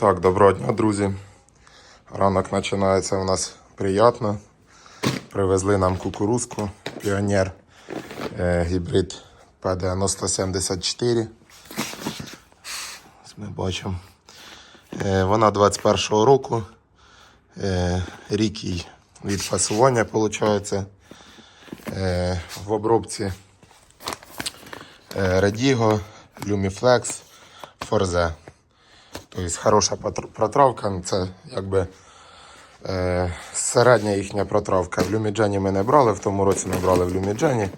Так, доброго дня, друзі. Ранок починається у нас приємно. Привезли нам кукурузку Піонер е, гібрид P9074. Ми бачимо. Е, вона 21-го року. Е, рік їй від фасування, виходить. В обробці е, Redigo, Lumiflex, Forze. Тобто хороша протравка, ну, це якби е, середня їхня протравка. В Люміджені ми не брали, в тому році ми брали в Люміджені,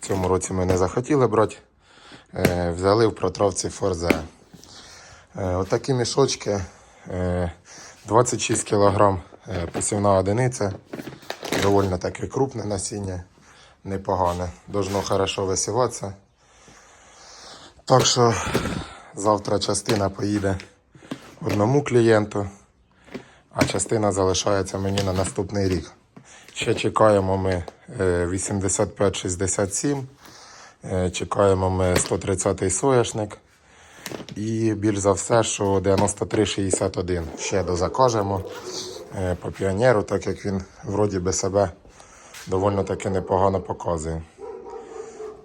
в цьому році ми не захотіли брати. Е, взяли в протравці Форзе. Е, отакі мішочки, е, 26 кг е, посівна одиниця, доволі таке крупне насіння, непогане. Должно хорошо висіватися. Так що завтра частина поїде одному клієнту, а частина залишається мені на наступний рік. Ще чекаємо ми е, 85-67, е, чекаємо ми 130-й соняшник. І більш за все, що 93-61 ще дозакажемо е, по піонеру, так як він вроді би себе доволі таки непогано показує.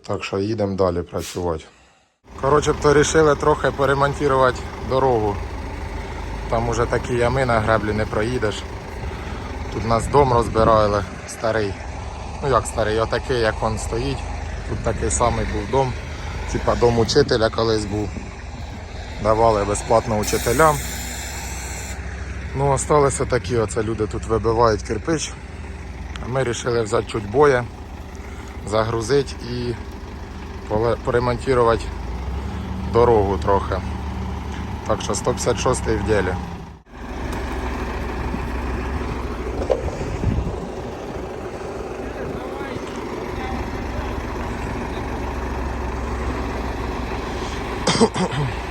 Так що їдемо далі працювати. Коротше, то вирішили трохи поремонтувати дорогу. Там уже такі ями на греблі не проїдеш. Тут нас дом розбирали старий. Ну як старий, отакий, як він стоїть. Тут такий самий був дом. Типа дом учителя колись був. Давали безплатно учителям. Ну, осталися такі, оце люди тут вибивають кирпич. А ми вирішили взяти чуть боя, загрузити і поремонтувати дорогу трохи. Так що 156 в ділі.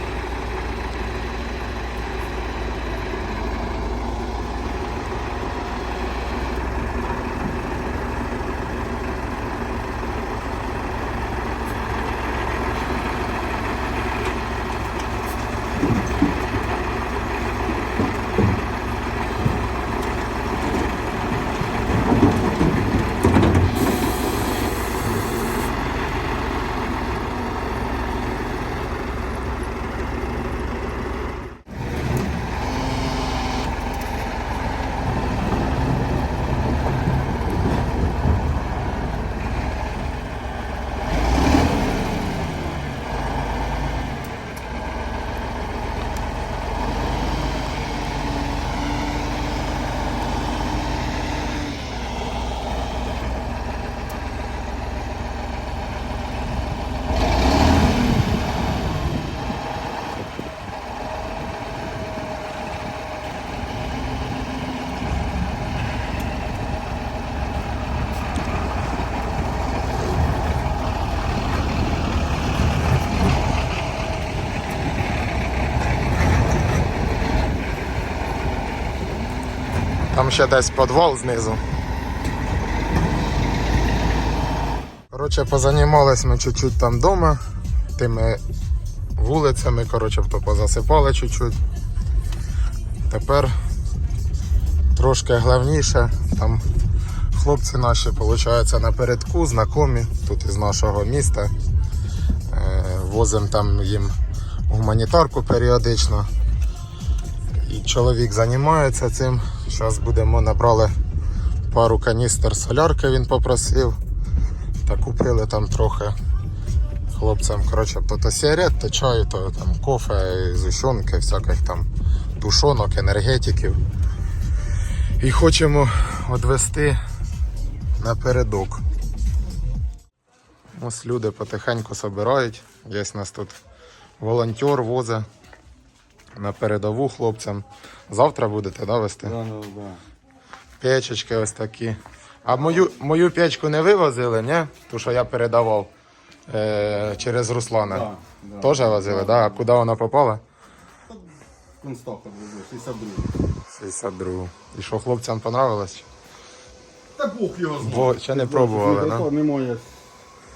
Там ще десь підвал знизу. Коротше, позанімались ми чуть-чуть там вдома, тими вулицями, коротше, то позасипали чуть-чуть. Тепер трошки головніше, там хлопці наші, виходить, напередку, знайомі тут із нашого міста. Е, Возимо там їм гуманітарку періодично. І чоловік займається цим. Зараз будемо набрали пару каністр солярки, він попросив. Та купили там трохи хлопцям. Коротше, то, то сигарет, то чаю, то там кофе, зущенки, всяких там тушонок, енергетиків. І хочемо відвести напередок. Ось люди потихеньку збирають. Є у нас тут волонтер возить на передову хлопцям. Завтра будете да, вести? Рано, да. Печечки ось такі. А мою, мою печку не вивозили, ні? Ту, що я передавав е, через Руслана. Да, да. Теж возили, так? Да. А куди вона попала? Константин був, 62. 62. І що хлопцям понравилось? Та Бог його знає. Бо ще не пробували, да? Немає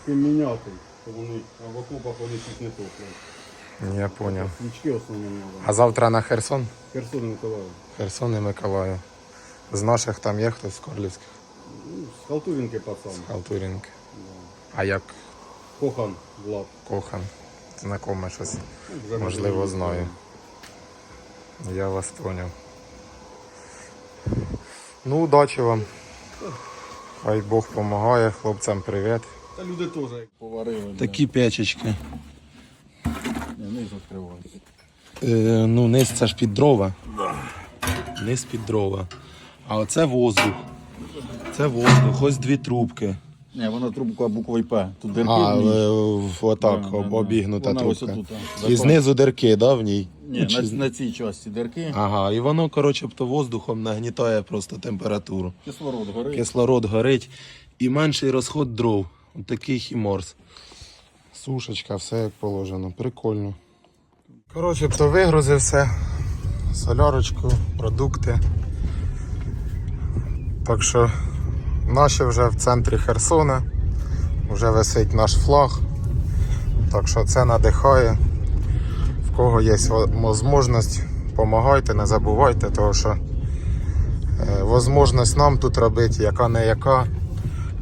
міняти, вони а в окопах вони щось не топлять. Я основні надо. А завтра на Херсон? Херсон і Миколаїв. Херсон і Миколаїв. З наших там є хтось з Корлівських Ну, з Халтурінки пацан. халтурінки. А як Кохан Влад. кохан? Знакоме щось. Ну, Можливо, знаю. Я вас поняв. Ну, удачі вам. Хай Бог допомагає, хлопцям привіт. Та люди теж як поварили. Такі печечки. Не відкриваються. Е, ну, низ це ж під дрова. Низ під дрова. А оце воздух. Це воздух, ось дві трубки. Ні, вона трубка буквою П. Тут дирки А, в ній. е, в- отак, Да, да, об- да. обігнута Вона ось трубка. отут, а. І знизу дирки, да, в ній? Ні, Чи- на, на цій часті дирки. Ага, і воно, коротше, то воздухом нагнітає просто температуру. Кислород горить. Кислород горить і менший розход дров. От такий хіморс. Сушечка, все як положено. Прикольно. Коротше, то вигрузив все. Солярочку, продукти. Так що наші вже в центрі Херсона. Вже висить наш флаг. Так що це надихає. В кого є можливість, допомагайте, не забувайте, тому що е, можливість нам тут робити, яка не яка,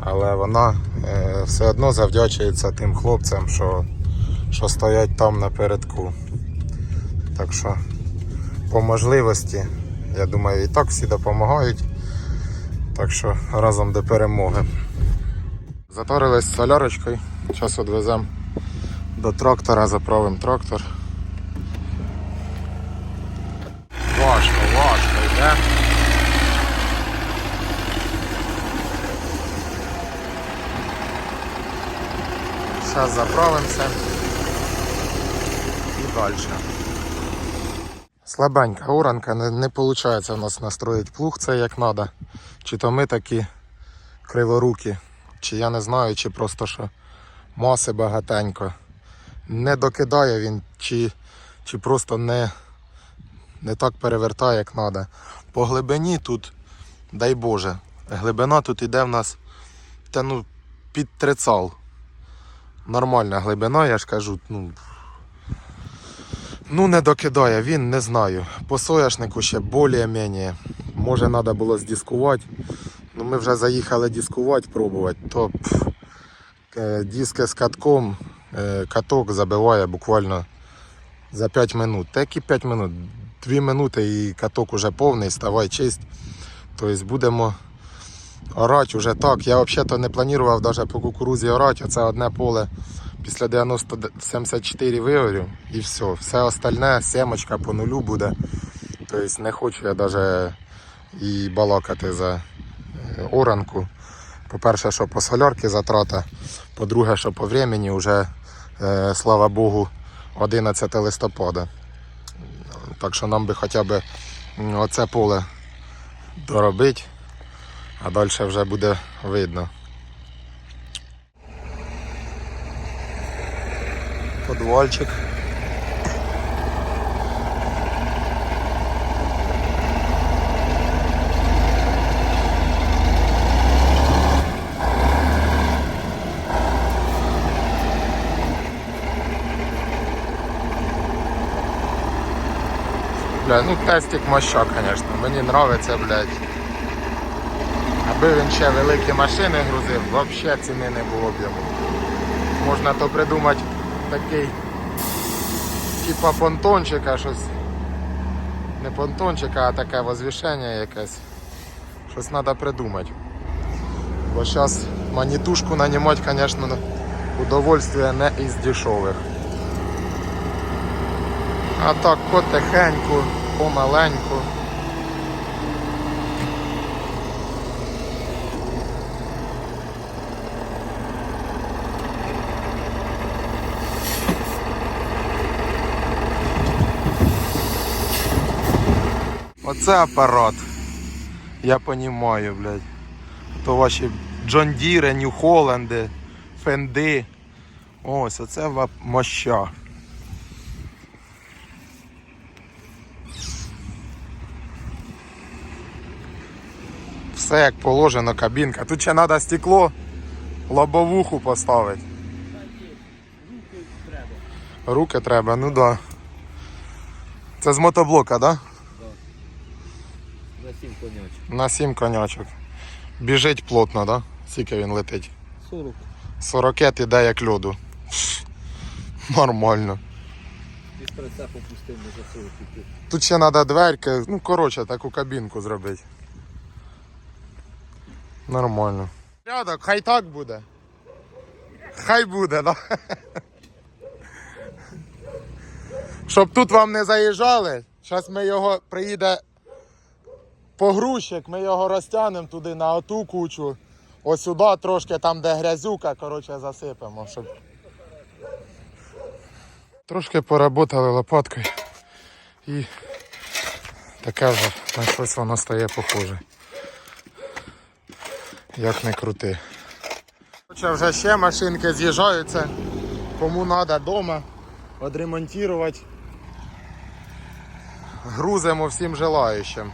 але вона е, все одно завдячується тим хлопцям, що, що стоять там напередку. Так що по можливості, я думаю, і так всі допомагають. Так що разом до перемоги. Заторились солярочкою. Зараз відвеземо до трактора, заправимо трактор. Важко, важко йде. Зараз заправимося і далі. Слабенька уранка, не, не виходить у нас настроїти плуг це як треба. Чи то ми такі криворукі, чи я не знаю, чи просто що маси багатенько. Не докидає він, чи, чи просто не, не так перевертає, як треба. По глибині тут, дай Боже, глибина тут іде в нас та ну, під трицал. Нормальна глибина, я ж кажу, ну. Ну, не докидає він, не знаю. По соняшнику ще більш-менш. Може, треба було здискувати. Ну, ми вже заїхали дискувати, пробувати, то пф, е, диски з катком, е, каток забиває буквально за 5 минут. Та які 5 минут? 2 минути і каток уже повний, ставай чисть. Тобто будемо орати вже так. Я взагалі не планував навіть по кукурузі орати, оце одне поле після 90-74 виорю і все. Все остальне, семочка по нулю буде. Тобто не хочу я навіть і балакати за е, оранку. По-перше, що по солярки затрата, по-друге, що по времени вже, е, слава Богу, 11 листопада. Так що нам би хоча б оце поле доробити, а далі вже буде видно. Подвальчик. Бля, ну тестик моща, конечно. Мені нравиться, блядь. Аби він ще великі машини грузив, взагалі ціни не було б йому. Можна то придумати такий типа понтончика щось. Не понтончика, а таке возвішення якесь. Щось треба придумати. Бо зараз манітушку нанімати, звісно, удовольствие не із дешевих. А так потихеньку, помаленьку. Оце апарат. Я понімаю, блядь. То ваші Джон Діре, Нью Холланди, Фенди. Ось, оце моща. Все як положено, кабінка. Тут ще треба стекло, лобовуху поставити. Руки треба, ну да. Це з мотоблока, да? На 7 конячок. На 7 конячок. Біжить плотно, да? Скільки він летить? 40. 40 іде як льоду. Нормально. Із прицепу пустив за 40 іти. Тут ще треба дверки, ну коротше, таку кабінку зробити. Нормально. Рядок, хай так буде. Хай буде, да? Щоб тут вам не заїжджали, зараз ми його приїде погрузчик, ми його розтягнемо туди на оту кучу. Ось сюди трошки там, де грязюка, коротше, засипемо, щоб. Трошки поработали лопаткою і таке вже на щось воно стає похоже. Як не крути. Хоча вже ще машинки з'їжджаються, кому треба вдома відремонтувати. Грузимо всім желаючим.